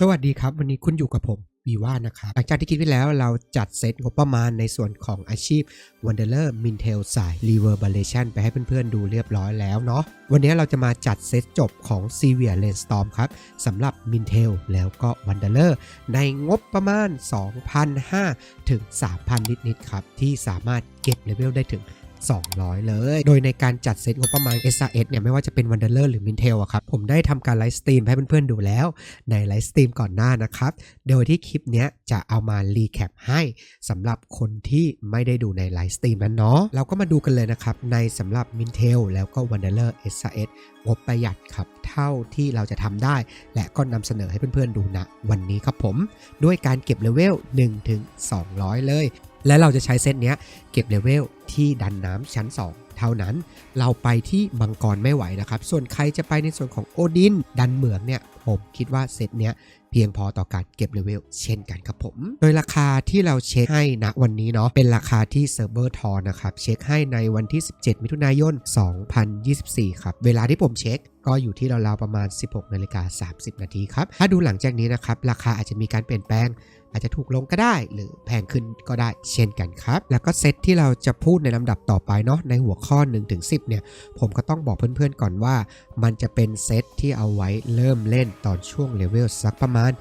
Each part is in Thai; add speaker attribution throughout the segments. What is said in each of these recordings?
Speaker 1: สวัสดีครับ วันนี้คุณอยู่กับผมวีว่านะครับ หลังจากที่คิดไว้แล้วเราจัดเซตงบประมาณในส่วนของอาชีพ Wanderer Mintel สาย Reverberation ไปให้เพื่อนๆดูเรียบร้อยแล้วเนาะวันนี้เราจะมาจัดเซตจบของ Severe Rainstorm ครับสำหรับ Mintel แล้วก็ Wanderer ในงบประมาณ 2,500 ถึง 3,000 นิดๆครับ ที่สามารถเก็บเลเวลได้ถึง 200 เลย โดยในการจัดเซตงบประมาณ SRS เนี่ยไม่ว่าจะเป็น Wanderer หรือ Mintel อะครับ ผมได้ทำการไลฟ์สตรีมให้เพื่อนๆดูแล้วในไลฟ์สตรีมก่อนหน้านะครับ โดยที่คลิปเนี้ยจะเอามารีแคปให้สำหรับคนที่ไม่ได้ดูในไลฟ์สตรีมนั้นเนาะเราก็มาดูกันเลยนะครับ ในสำหรับ Mintel แล้วก็ Wanderer SRS งบประหยัดครับเท่าที่เราจะทำได้ และก็นำเสนอให้เพื่อนๆดูนะวันนี้ครับผม ด้วยการเก็บเลเวล1ถึง200 เลย และเราจะใช้เซตเนี้ยเก็บเลเวลที่ดันน้ำชั้น 2 เท่านั้นเราไปที่มังกรไม่ไหวนะครับ ส่วนใครจะไปในส่วนของโอดินดันเหมืองเนี่ยผมคิดว่าเซตเนี้ยเพียงพอต่อการเก็บเลเวลเช่นกันครับผม โดยราคาที่เราเช็คให้ณวันนี้เนาะเป็นราคาที่เซิร์ฟเวอร์ทอนะครับ เช็คให้ในวันที่ 17 มิถุนายน 2024 ครับ เวลาที่ผมเช็คก็อยู่ที่ราวๆประมาณ 16นาฬิกา30 นาทีครับ ถ้าดูหลังจากนี้นะครับ ราคาอาจจะมีการเปลี่ยนแปลง อาจจะถูกลงก็ได้ หรือแพงขึ้นก็ได้เช่นกันครับ แล้วก็เซตที่เราจะพูดในลำดับต่อไปเนาะในหัวข้อ1-10เนี่ยผมก็ต้องบอกเพื่อนๆก่อนว่า มันจะเป็นเซตที่เอาไว้เริ่มเล่นตอนช่วงเลเวลสักประมาณ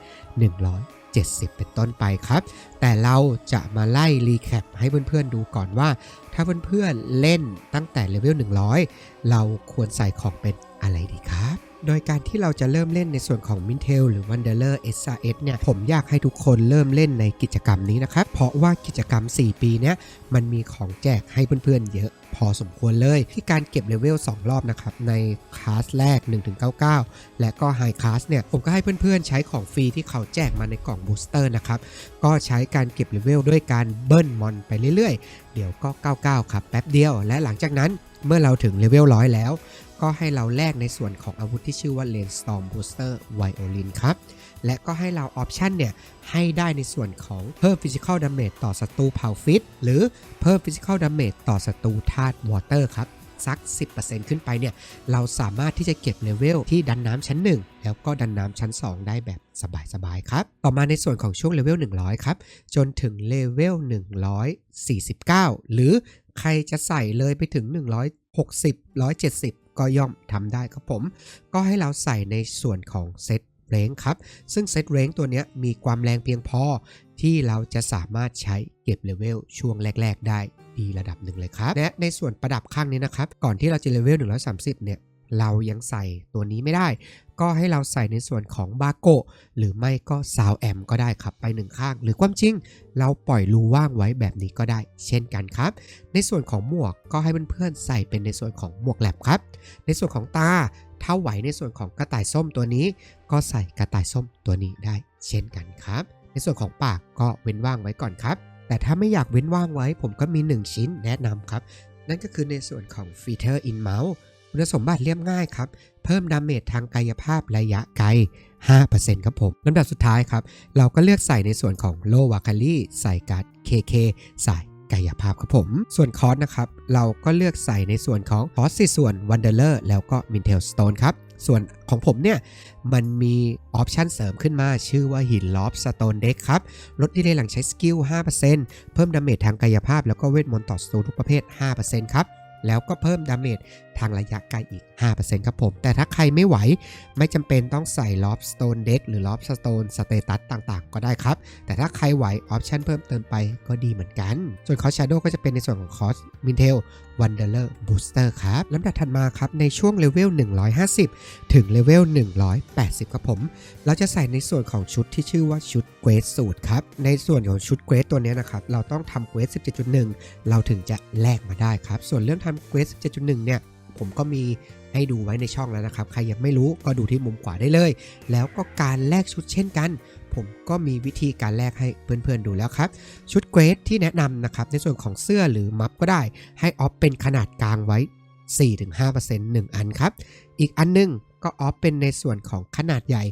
Speaker 1: 170 เป็นต้นไปครับ แต่เราจะมาไล่รีแคปให้เพื่อนๆดูก่อนว่า ถ้าเพื่อนๆเล่นตั้งแต่เลเวล100 เราควรใส่ของเป็นอะไรดีครับ โดยการที่เราจะเริ่มเล่นในส่วนของ Mintel หรือ Wanderer SRS เนี่ย ผมอยากให้ทุกคนเริ่มเล่นในกิจกรรมนี้นะครับ เพราะว่ากิจกรรม 4 ปีเนี้ยมันมีของแจกให้เพื่อนๆเยอะพอสมควรเลย ที่การเก็บเลเวล 2 รอบนะครับ ในคลาสแรก 1-99 และก็ไฮคลาสเนี่ย ผมก็ให้เพื่อนๆ ใช้ของฟรีที่เขาแจกมาในกล่องบูสเตอร์นะครับ ก็ใช้การเก็บเลเวลด้วยการเบิ้ลมอนไปเรื่อยๆ เดี๋ยวก็ 99 ครับแป๊บเดียว และหลังจากนั้นเมื่อเราถึงเลเวล100แล้ว ก็ให้เราแลกในส่วนของอาวุธที่ชื่อว่า Rainstorm Booster Violin ครับ และก็ให้เราออปชันเนี่ย ให้ได้ในส่วนของเพิ่ม Physical Damage ต่อศัตรูเผาฟิตหรือเพิ่ม Physical Damage ต่อศัตรูธาตุ Water ครับสัก 10%ขึ้นไปเนี่ย เราสามารถที่จะเก็บเลเวลที่ดันน้ำชั้น 1 แล้วก็ดันน้ำชั้น 2 ได้แบบสบายๆครับ ต่อมาในส่วนของช่วงเลเวล 100 ครับ จนถึงเลเวล 149 หรือใครจะใส่เลยไปถึง 160 170 ก็ย่อมทำได้ครับผม ก็ให้เราใส่ในส่วนของเซตเรงครับ ซึ่งเซตเรงตัวนี้มีความแรงเพียงพอที่เราจะสามารถใช้เก็บเลเวลช่วงแรก ๆ ได้ดีระดับหนึ่งเลยครับ และในส่วนประดับข้างนี้นะครับ ก่อนที่เราจะเลเวล130 เนี่ย เรายังใส่ตัวนี้ไม่ได้ ก็ให้เราใส่ในส่วนของบาโกหรือไม่ก็ซาวแอมก็ได้ครับไปหนึ่งข้าง หรือความจริง เราปล่อยรูว่างไว้แบบนี้ก็ได้ เช่นกันครับ ในส่วนของหมวกก็ให้เพื่อนๆใส่เป็นในส่วนของหมวกแลบครับ ในส่วนของตาถ้าไหวในส่วนของกระต่ายส้มตัวนี้ ก็ใส่กระต่ายส้มตัวนี้ได้ เช่นกันครับ ในส่วนของปากก็เว้นว่างไว้ก่อนครับ แต่ถ้าไม่อยากเว้นว่างไว้ ผมก็มี 1 ชิ้นแนะนำครับ นั่นก็คือในส่วนของ Feature in Mouse คุณสมบัติเรียบง่ายครับ เพิ่มดาเมจทางกายภาพระยะไกล 5%ครับผมลำดับสุดท้ายครับ เราก็เลือกใส่ในส่วนของโลวาคารีใส่การ์ด KK ใส่กายภาพครับผม ส่วนคอร์สนะครับ เราก็เลือกใส่ในส่วนของคอร์สสี่ส่วน Wanderer แล้วก็ Mintel Stone ครับ ส่วนของผมเนี่ย มันมีออปชันเสริมขึ้นมาชื่อว่าหินลอฟสโตนเด็กครับ ลดดีเลย์หลังใช้สกิล 5%เพิ่มดาเมจทางกายภาพแล้วก็เวทมนต์ต่อศัตรูทุกประเภท 5%ครับ แล้วก็เพิ่มดาเมจทางระยะไกลอีก 5%ครับผม แต่ถ้าใครไม่ไหวไม่จำเป็นต้องใส่ลอฟสโตนเด็กหรือลอฟสโตนสเตตัสต่างๆ ก็ได้ครับ แต่ถ้าใครไหวออปชันเพิ่มเติมไปก็ดีเหมือนกัน ส่วนคอร์สชาโดก็จะเป็นในส่วนของคอร์สมินเทล Wanderer Booster ครับลำดับถัดมาครับ ในช่วงเลเวล 150 ถึงเลเวล 180 ครับผม เราจะใส่ในส่วนของชุดที่ชื่อว่าชุดเกรดสูตรครับ ในส่วนของชุดเกรดตัวนี้นะครับ เราต้องทำเกรด17.1 เราถึงจะแลกมาได้ครับ ส่วนเรื่องทำเกรด17.1 เนี่ย ผมก็มีให้ดูไว้ในช่องแล้วนะครับ ใครยังไม่รู้ก็ดูที่มุมขวาได้เลย แล้วก็การแลกชุดเช่นกัน ผมก็มีวิธีการแลกให้เพื่อนๆดูแล้วครับ ชุดเกรดที่แนะนำนะครับ ในส่วนของเสื้อหรือมัฟก็ได้ ให้ออฟเป็นขนาดกลางไว้ 4-5% 1อันครับ อีกอันหนึงก็ออฟเป็นในส่วนของขนาดใหญ่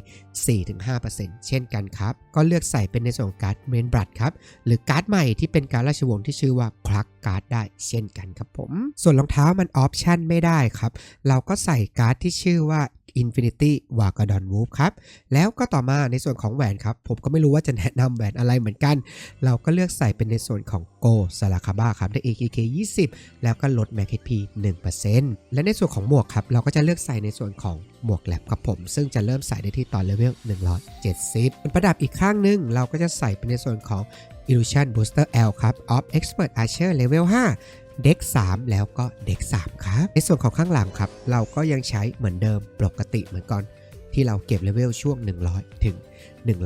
Speaker 1: 4-5%เช่นกันครับ ก็เลือกใส่เป็นในส่วนของการ์ดเมนบรัดครับ หรือการ์ดใหม่ที่เป็นการราชวงศ์ที่ชื่อว่า ลักการ์ดได้เช่นกันครับผม ส่วนรองเท้ามันออปชั่นไม่ได้ครับ เราก็ใส่การ์ดที่ชื่อว่า Infinity w a g a d o n w o o p ครับ แล้วก็ต่อมาในส่วนของแหวนครับ ผมก็ไม่รู้ว่าจะแนะนำแหวนอะไรเหมือนกัน เราก็เลือกใส่เป็นในส่วนของ Go s a l a k a b a ครับได้ AKK 20 แล้วก็ลด Max HP 1%และในส่วนของหมวกครับ เราก็จะเลือกใส่ในส่วนของหมวกแลบครับผม ซึ่งจะเริ่มใส่ได้ที่ตอนเลเวล170เป็นประดับอีกข้างหนึง เราก็จะใส่เป็นในส่วนของ Illusion Booster L ครับ of Expert Archer Level 5 เด็ก3 แล้วก็เด็ก3ครับ ในส่วนของข้างหลังครับ เราก็ยังใช้เหมือนเดิมปกติเหมือนก่อนที่เราเก็บเลเวลช่วง 100 ถึง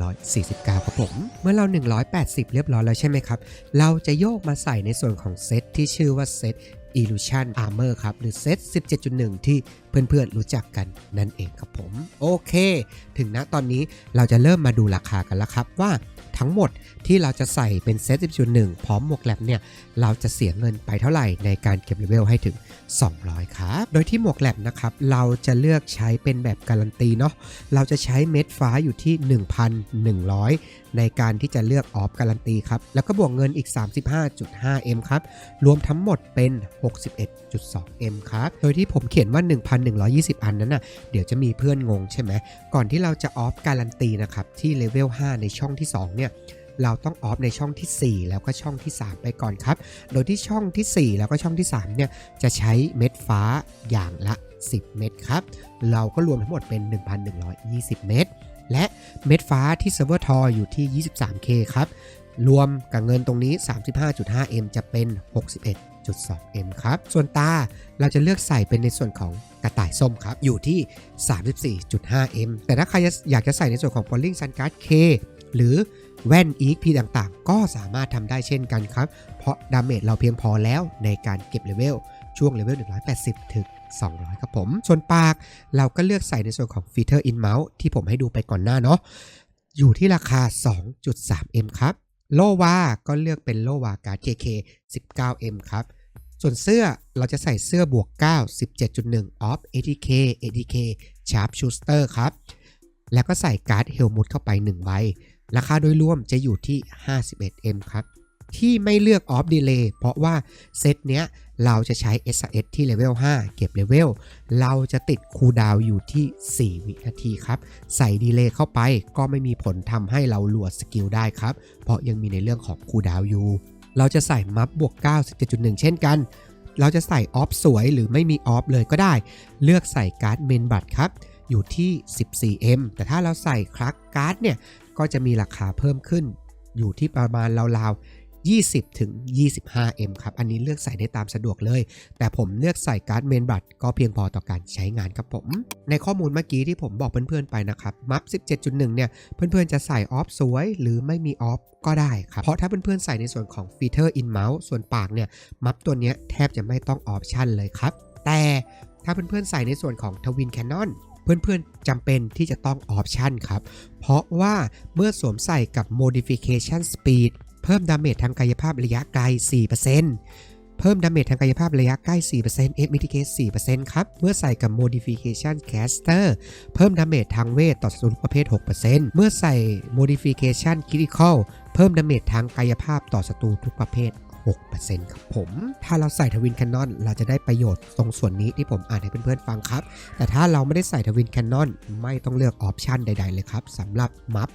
Speaker 1: 149 ครับผม เมื่อเรา 180 เรียบร้อยแล้วใช่ไหมครับ เราจะโยกมาใส่ในส่วนของเซตที่ชื่อว่าเซต Illusion Armor ครับ หรือเซต 17.1 ที่เพื่อนๆ รู้จักกันนั่นเองครับผม โอเค ถึงณตอนนี้เราจะเริ่มมาดูราคากันแล้วครับว่า ทั้งหมดที่เราจะใส่เป็นเซต10.1 พร้อมหมวกแลบเนี่ย เราจะเสียเงินไปเท่าไหร่ในการเก็บเลเวลให้ถึง 200 ครับ โดยที่หมวกแลบนะครับ เราจะเลือกใช้เป็นแบบการันตีเนาะ เราจะใช้เม็ดฟ้าอยู่ที่ 1,100ในการที่จะเลือกออฟการันตีครับ แล้วก็บวกเงินอีก 35.5M ครับ รวมทั้งหมดเป็น 61.2M ครับ โดยที่ผมเขียนว่า 1,120 อันนั้นน่ะ เดี๋ยวจะมีเพื่อนงงใช่ไหม ก่อนที่เราจะออฟการันตีนะครับ ที่เลเวล 5 ในช่องที่ 2 เนี่ยเราต้องออฟในช่องที่ 4 แล้วก็ช่องที่ 3 ไปก่อนครับ โดยที่ช่องที่ 4 แล้วก็ช่องที่ 3 เนี่ย จะใช้เม็ดฟ้าอย่างละ 10 เม็ดครับ เราก็รวมทั้งหมดเป็น 1,120 เม็ด และเม็ดฟ้าที่เซิร์ฟเวอร์ทออยู่ที่ 23K ครับ รวมกับเงินตรงนี้ 35.5M จะเป็น 61.2M ครับ ส่วนตาเราจะเลือกใส่เป็นในส่วนของกระต่ายส้มครับ อยู่ที่ 34.5M แต่ถ้าใครอยากจะใส่ในส่วนของ Polling Sun Guard K หรือ แว่น EXP ต่างๆ ก็สามารถทำได้เช่นกันครับ เพราะดาเมจเราเพียงพอแล้วในการเก็บเลเวลช่วงเลเวล 180 ถึง 200 ครับผม ส่วนปากเราก็เลือกใส่ในส่วนของ Feature in Mouse ที่ผมให้ดูไปก่อนหน้าเนาะอยู่ที่ราคา 2.3M ครับ โลวา ก็เลือกเป็นโลวาการ์ด KK 19M ครับ ส่วนเสื้อเราจะใส่เสื้อบวก 9 17.1 off ATK ATK Sharp Shooter ครับ แล้วก็ใส่การ์ดเฮลมุตเข้าไป 1 ใบ ราคาโดยรวมจะอยู่ที่ 51M ครับ ที่ไม่เลือก off delay เพราะว่าเซตเนี้ยเราจะใช้ SRS ที่เลเวล5 เก็บเลเวล เราจะติดคูดาวอยู่ที่ 4 วินาทีครับ ใส่ดีเลย์เข้าไปก็ไม่มีผลทำให้เราหลวดสกิลได้ครับ เพราะยังมีในเรื่องของคูดาวอยู่ เราจะใส่มัฟบวก97.1 เช่นกัน เราจะใส่ออฟสวยหรือไม่มีออฟเลยก็ได้ เลือกใส่การ์ดเมนบัตครับ อยู่ที่ 14M แต่ถ้าเราใส่คลักการ์ดเนี่ย ก็จะมีราคาเพิ่มขึ้น อยู่ที่ประมาณราวๆ20ถึง 25M ครับ อันนี้เลือกใส่ได้ตามสะดวกเลย แต่ผมเลือกใส่การ์ดเมนบัตก็เพียงพอต่อการใช้งานครับผม ในข้อมูลเมื่อกี้ที่ผมบอกเพื่อนๆไปนะครับ มัฟ17.1 เนี่ย เพื่อนๆจะใส่ออฟสวย หรือไม่มีออฟก็ได้ครับ เพราะถ้าเพื่อนๆใส่ในส่วนของฟีเ t อร์อินเมาส์ส่วนปากเนี่ย มัฟตัวนี้แทบจะไม่ต้องออปชั่นเลยครับ แต่ถ้าเพื่อนๆใส่ในส่วนของทวินแคนนอน เพื่อนๆจำเป็นที่จะต้องออปชันครับ เพราะว่าเมื่อสวมใส่กับ modification speed เพิ่มดาเมจทางกายภาพระยะไกล 4%เพิ่มดาเมจทางกายภาพระยะใกล้ 4% F mitigate 4%ครับ เมื่อใส่กับ modification caster เพิ่มดาเมจทางเวทต่อศัตรูทุกประเภท 6%เมื่อใส่ modification critical เพิ่มดาเมจทางกายภาพต่อศัตรูทุกประเภท 6%ครับผม ถ้าเราใส่ทวินแคนนอนเราจะได้ประโยชน์ตรงส่วนนี้ที่ผมอ่านให้เพื่อนๆฟังครับ แต่ถ้าเราไม่ได้ใส่ทวินแคนนอนไม่ต้องเลือกออปชันใด ๆ เลยครับสำหรับมัฟ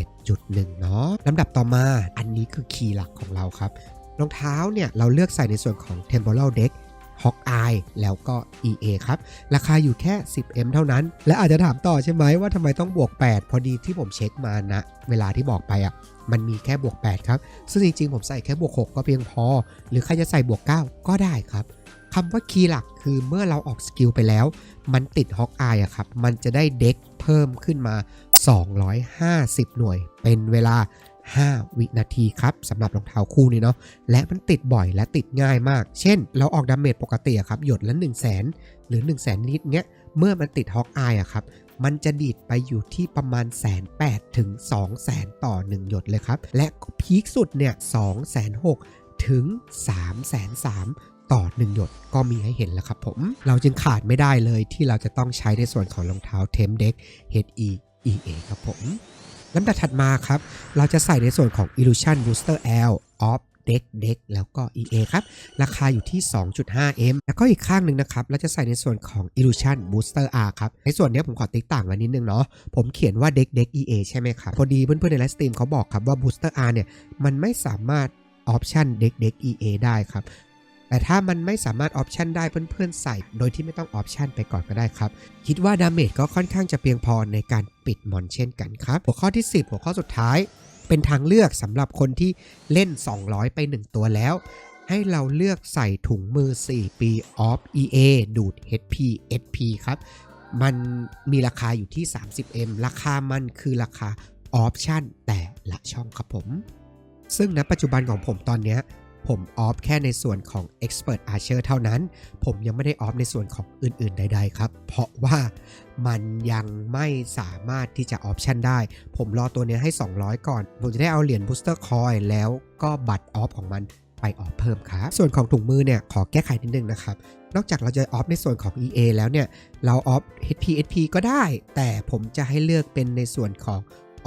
Speaker 1: 17.1 เนาะลำดับต่อมาอันนี้คือคีย์หลักของเราครับรองเท้าเนี่ยเราเลือกใส่ในส่วนของ Temporal Deck Hawk Eye แล้วก็ EA ครับ ราคาอยู่แค่ 10M เท่านั้น และอาจจะถามต่อใช่ไหมว่าทำไมต้องบวก 8 พอดีที่ผมเช็คมานะ เวลาที่บอกไปอะมันมีแค่บวก 8 ครับ ซึ่งจริงๆ ผมใส่แค่บวก 6 ก็เพียงพอ หรือใครจะใส่บวก 9 ก็ได้ครับคำว่าคีย์หลักคือเมื่อเราออกสกิลไปแล้ว มันติดฮอกอายอะครับ มันจะได้เด็กเพิ่มขึ้นมา 250 หน่วย เป็นเวลา 5 วินาทีครับสำหรับรองเท้าคู่นี้เนาะและมันติดบ่อยและติดง่ายมาก เช่น เราออกดาเมจปกติอะครับหยดละ 1 0 0 0 0แสนหรือ 1 0 0 0 0แสนนิดเงี้ยเมื่อมันติดฮอกอายอะครับมันจะดีดไปอยู่ที่ประมาณแสนแปดถึง2แสนต่อ 1 หยดเลยครับ และพีคสุดเนี่ย2แสนหกถึง3แสนสามต่อ 1 หยดก็มีให้เห็นแล้วครับผม เราจึงขาดไม่ได้เลยที่เราจะต้องใช้ในส่วนของรองเท้าเทมเด็ก HE EA ครับผม ลำดับถัดมาครับ เราจะใส่ในส่วนของ Illusion Booster L of เด็กเด็กแล้วก็ EA ครับ ราคาอยู่ที่ 2.5M แล้วก็อีกข้างหนึ่งนะครับ เราจะใส่ในส่วนของ Illusion Booster R ครับ ในส่วนนี้ผมขอติ๊กต่างไว้นิดนึงเนาะ ผมเขียนว่าเด็กเด็ก EA ใช่ไหมครับ พอดีเพื่อนๆในไลฟ์สตรีมเขาบอกครับว่า Booster R เนี่ย มันไม่สามารถออปชันเด็กเด็ก EA ได้ครับ แต่ถ้ามันไม่สามารถออปชันได้เพื่อนๆใส่ โดยที่ไม่ต้องออปชันไปก่อนก็ได้ครับ คิดว่าดาเมจก็ค่อนข้างจะเพียงพอในการปิดมอนเช่นกันครับ หัวข้อที่ 10 หัวข้อสุดท้าย เป็นทางเลือกสำหรับคนที่เล่น 200 ไป 1 ตัวแล้ว ให้เราเลือกใส่ถุงมือ 4 ปี Off EA ดูด HP SP ครับ มันมีราคาอยู่ที่ 30M ราคามันคือราคาออปชันแต่ละช่องครับผม ซึ่งณปัจจุบันของผมตอนเนี้ย ผมออฟแค่ในส่วนของ Expert Archer เท่านั้น ผมยังไม่ได้ออฟในส่วนของอื่นๆใด ๆ ครับ เพราะว่ามันยังไม่สามารถที่จะออปชันได้ ผมรอตัวเนี้ยให้ 200 ก่อน ผมจะได้เอาเหรียญ Booster Coin แล้วก็บัตรออฟของมันไปออฟเพิ่มครับ ส่วนของถุงมือเนี่ย ขอแก้ไขนิดนึงนะครับ นอกจากเราจะออฟในส่วนของ EA แล้วเนี่ย เราออฟ HP HP ก็ได้ แต่ผมจะให้เลือกเป็นในส่วนของ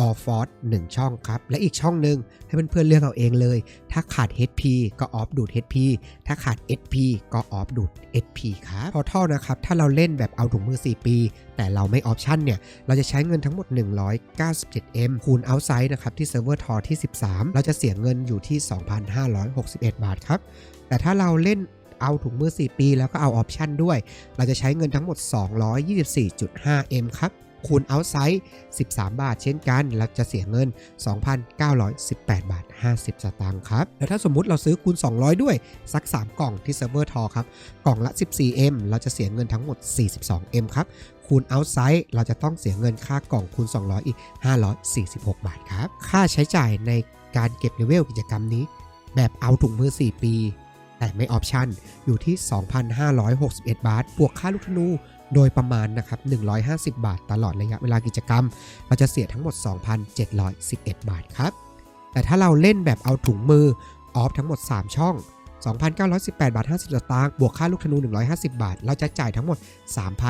Speaker 1: All Force 1 ช่องครับ และอีกช่องหนึ่งให้เพื่อนๆเลือกเอาเองเลย ถ้าขาด HP ก็ออฟดูด HP ถ้าขาด SP ก็ออฟดูด SP ครับ พอท่อนะครับ ถ้าเราเล่นแบบเอาถุงมือ 4 ปี แต่เราไม่ออปชั่นเนี่ย เราจะใช้เงินทั้งหมด 197M คูณ outside นะครับ ที่เซิร์ฟเวอร์ทอที่ 13 เราจะเสียเงินอยู่ที่ 2,561 บาทครับ แต่ถ้าเราเล่นเอาถุงมือ 4 ปี แล้วก็เอาออปชันด้วย เราจะใช้เงินทั้งหมด 224.5M ครับ คูณ outside 13 บาท เช่นกันเราจะเสียเงิน 2,918 บาท 50 สตางค์ครับ แล้วถ้าสมมุติเราซื้อคูณ 200 ด้วยสัก 3 กล่องที่เซิร์ฟเวอร์ทอครับ กล่องละ 14M เราจะเสียเงินทั้งหมด 42M ครับคูณ outside เราจะต้องเสียเงินค่ากล่องคูณ 200 อีก 546 บาทครับ ค่าใช้จ่ายในการเก็บเลเวลกิจกรรมนี้ แบบเอาถุงมือ 4 ปี แต่ไม่ออปชั่นอยู่ที่ 2,561 บาท บวกค่าลูกธนูโดยประมาณนะครับ 150 บาท ตลอดระยะเวลากิจกรรม เราจะเสียทั้งหมด 2,711 บาทครับ แต่ถ้าเราเล่นแบบเอาถุงมือออฟทั้งหมด 3 ช่อง 2,918 บาท 50 สตางค์ บวกค่าลูกธนู 150 บาท เราจะจ่ายทั้งหมด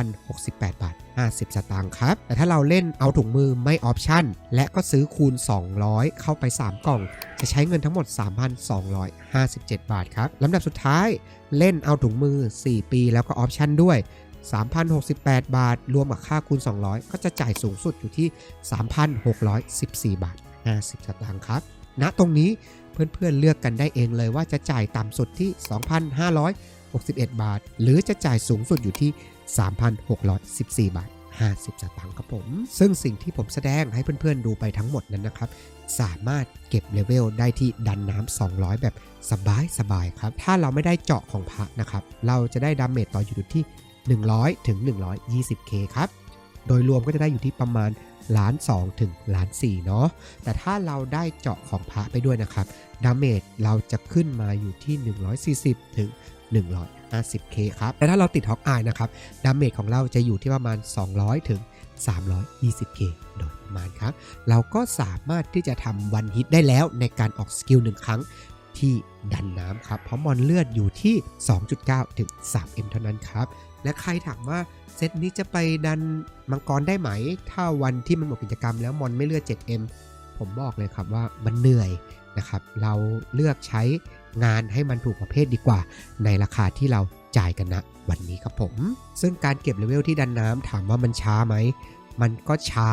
Speaker 1: 3,068 บาท 50 สตางค์ครับ แต่ถ้าเราเล่นเอาถุงมือไม่ออปชั่น และก็ซื้อคูณ 200 เข้าไป 3 กล่อง จะใช้เงินทั้งหมด 3,257 บาทครับ ลำดับสุดท้ายเล่นเอาถุงมือ 4 ปีแล้วก็ออปชั่นด้วย3,068 บาท รวมกับค่าคูณ 200 ก็จะจ่ายสูงสุดอยู่ที่ 3,614 บาท 50 สตางค์ครับณตรงนี้ เพื่อนๆเลือกกันได้เองเลยว่าจะจ่ายต่ำสุดที่ 2,561 บาท หรือจะจ่ายสูงสุดอยู่ที่ 3,614 บาท 50สตางค์ครับผม ซึ่งสิ่งที่ผมแสดงให้เพื่อนๆดูไปทั้งหมดนั้นนะครับ สามารถเก็บเลเวลได้ที่ดันน้ำ200 แบบสบายๆครับ ถ้าเราไม่ได้เจาะของพระนะครับ เราจะได้ดาเมจต่ออยู่ที่ 100ถึง 120k ครับ โดยรวมก็จะได้อยู่ที่ประมาณล้าน2ถึงล้าน4เนาะ แต่ถ้าเราได้เจาะของพระไปด้วยนะครับ ดาเมจเราจะขึ้นมาอยู่ที่ 140 ถึง 150k ครับ แต่ถ้าเราติดฮอกอายนะครับ ดาเมจของเราจะอยู่ที่ประมาณ 200 ถึง 320k โดยประมาณครับ เราก็สามารถที่จะทำวันฮิตได้แล้วในการออกสกิล1ครั้ง ที่ดันน้ำครับ เพราะมอนเลือดอยู่ที่ 2.9 ถึง 3m เท่านั้นครับ และใครถามว่าเซตนี้จะไปดันมังกรได้ไหม ถ้าวันที่มันหมดกิจกรรมแล้วมอนไม่เลือด 7m ผมบอกเลยครับว่ามันเหนื่อยนะครับ เราเลือกใช้งานให้มันถูกประเภทดีกว่า ในราคาที่เราจ่ายกันนะวันนี้ครับผม ซึ่งการเก็บเลเวลที่ดันน้ำถามว่ามันช้าไหม มันก็ช้า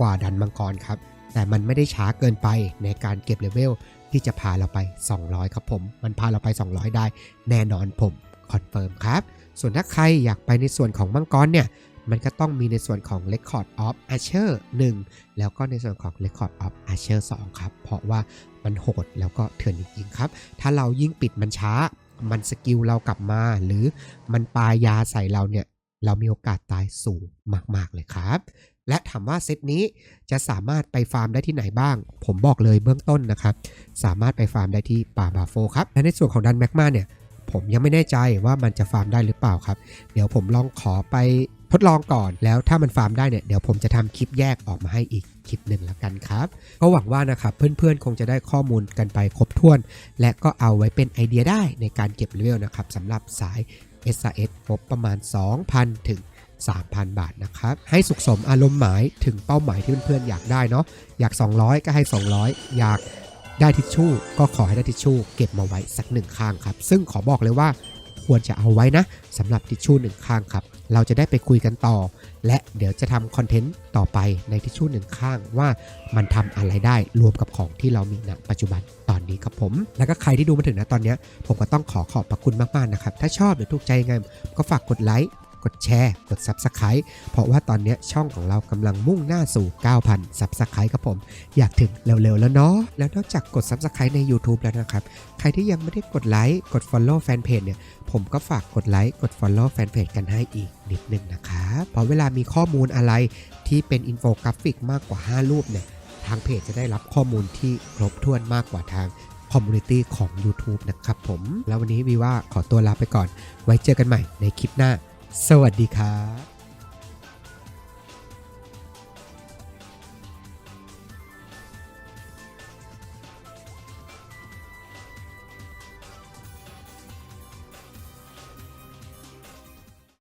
Speaker 1: กว่าดันมังกรครับ แต่มันไม่ได้ช้าเกินไปในการเก็บเลเวล ที่จะพาเราไป 200 ครับผม มันพาเราไป 200 ได้แน่นอนผมคอนเฟิร์มครับ ส่วนถ้าใครอยากไปในส่วนของมังกรเนี่ยมันก็ต้องมีในส่วนของ Record of Archer 1 แล้วก็ในส่วนของ Record of Archer 2 ครับ เพราะว่ามันโหดแล้วก็เถื่อนจริงๆครับ ถ้าเรายิ่งปิดมันช้า มันสกิลเรากลับมา หรือมันปายาใส่เราเนี่ย เรามีโอกาสตายสูงมากๆเลยครับ และถามว่าเซตนี้จะสามารถไปฟาร์มได้ที่ไหนบ้าง ผมบอกเลยเบื้องต้นนะครับ สามารถไปฟาร์มได้ที่ป่าบาโฟครับ และในส่วนของดันแมกมาเนี่ย ผมยังไม่แน่ใจว่ามันจะฟาร์มได้หรือเปล่าครับ เดี๋ยวผมลองขอไปทดลองก่อน แล้วถ้ามันฟาร์มได้เนี่ย เดี๋ยวผมจะทำคลิปแยกออกมาให้อีกคลิปหนึ่งแล้วกันครับ ก็หวังว่านะครับเพื่อนๆ คงจะได้ข้อมูลกันไปครบถ้วน และก็เอาไว้เป็นไอเดียได้ในการเก็บเลเวลนะครับสำหรับสาย SAS งบประมาณ 2,000 ถึง 3,000 บาทนะครับ ให้สุขสมอารมณ์หมายถึงเป้าหมายที่เพื่อนๆอยากได้เนาะอยาก 200 ก็ให้ 200 อยากได้ทิชชู่ ก็ขอให้ได้ทิชชู่ เก็บมาไว้สักหนึ่งข้างครับ ซึ่งขอบอกเลยว่าควรจะเอาไว้นะสำหรับทิชชู่หนึ่งข้างครับ เราจะได้ไปคุยกันต่อ และเดี๋ยวจะทำคอนเทนต์ต่อไปในทิชชู่หนึ่งข้างว่ามันทำอะไรได้รวมกับของที่เรามีณปัจจุบันตอนนี้ครับผม แล้วก็ใครที่ดูมาถึงนะตอนนี้ ผมก็ต้องขอขอบพระคุณมากๆนะครับ ถ้าชอบหรือถูกใจยังไงก็ฝากกดไลค์ กดแชร์ กด Subscribe เพราะว่าตอนนี้ช่องของเรากำลังมุ่งหน้าสู่ 9,000 Subscribe ครับผม อยากถึงเร็วๆแล้วเนาะแล้วนอกจากกด Subscribe ใน YouTube แล้วนะครับ ใครที่ยังไม่ได้กดไลค์กด Follow แฟนเพจเนี่ยผมก็ฝากกดไลค์กด Follow แฟนเพจกันให้อีกนิดนึงนะครับเพราะเวลามีข้อมูลอะไรที่เป็นอินโฟกราฟิกมากกว่า 5 รูปเนี่ยทางเพจจะได้รับข้อมูลที่ครบถ้วนมากกว่าทางคอมมูนิตี้ของ YouTube นะครับผม แล้ววันนี้วีว่าขอตัวลาไปก่อน ไว้เจอกันใหม่ในคลิปหน้า สวัสดีครับ